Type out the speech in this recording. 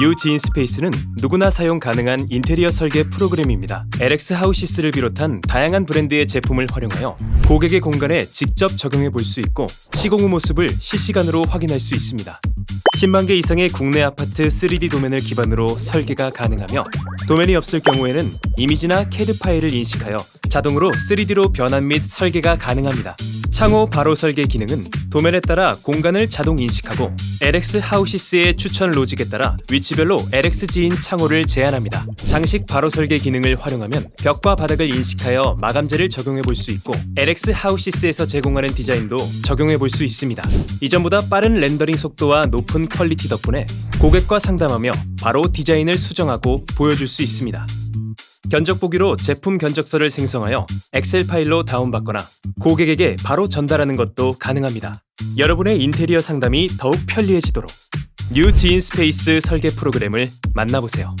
뉴 지인 스페이스는 누구나 사용 가능한 인테리어 설계 프로그램입니다. LX 하우시스를 비롯한 다양한 브랜드의 제품을 활용하여 고객의 공간에 직접 적용해 볼 수 있고 시공 후 모습을 실시간으로 확인할 수 있습니다. 10만 개 이상의 국내 아파트 3D 도면을 기반으로 설계가 가능하며 도면이 없을 경우에는 이미지나 CAD 파일을 인식하여 자동으로 3D로 변환 및 설계가 가능합니다. 창호 바로 설계 기능은 도면에 따라 공간을 자동 인식하고 LX 하우시스의 추천 로직에 따라 위치별로 LX 지인 창호를 제한합니다. 장식 바로 설계 기능을 활용하면 벽과 바닥을 인식하여 마감재를 적용해 볼 수 있고 LX 하우시스에서 제공하는 디자인도 적용해 볼 수 있습니다. 이전보다 빠른 렌더링 속도와 높은 퀄리티 덕분에 고객과 상담하며 바로 디자인을 수정하고 보여줄 수 있습니다. 견적 보기로 제품 견적서를 생성하여 엑셀 파일로 다운받거나 고객에게 바로 전달하는 것도 가능합니다. 여러분의 인테리어 상담이 더욱 편리해지도록 뉴 지인 스페이스 설계 프로그램을 만나보세요.